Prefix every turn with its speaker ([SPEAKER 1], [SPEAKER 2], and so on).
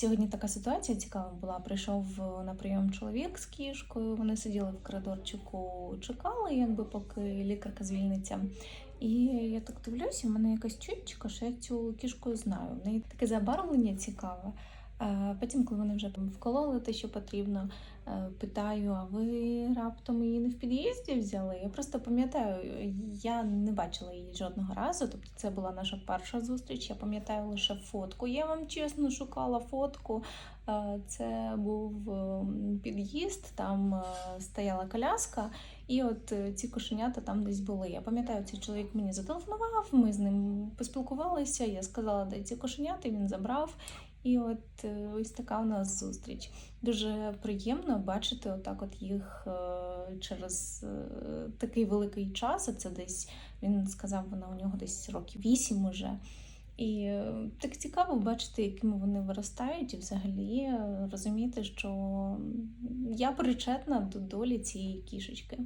[SPEAKER 1] Сьогодні така ситуація цікава була. Прийшов е, на прийом чоловік з кішкою. Вони сиділи в коридорчику, чекали, якби поки лікарка звільниться. І я так дивлюся, в мене якась чутчика, що я цю кішку знаю. В неї таке забарвлення цікаве. Потім, коли вони вже вкололи те, що потрібно, е, питаю: а ви раптом її не в під'їзді взяли? Я просто пам'ятаю, я не бачила її жодного разу. Тобто, це була наша перша зустріч. Я пам'ятаю лише фотку. Я вам чесно шукала фотку. Е, Це був ем, під'їзд, там е, стояла коляска, і от е, ці кошенята там десь були. Я пам'ятаю, цей чоловік мені зателефонував, ми з ним поспілкувалися. Я сказала, де ці кошенята, він забрав. І от е, ось така у нас зустріч. Дуже приємно бачити отак от їх е, через е, такий великий час. Це десь він сказав, вона у нього десь років вісім уже. І так цікаво бачити, якими вони виростають, і взагалі розуміти, що я причетна до долі цієї кішечки.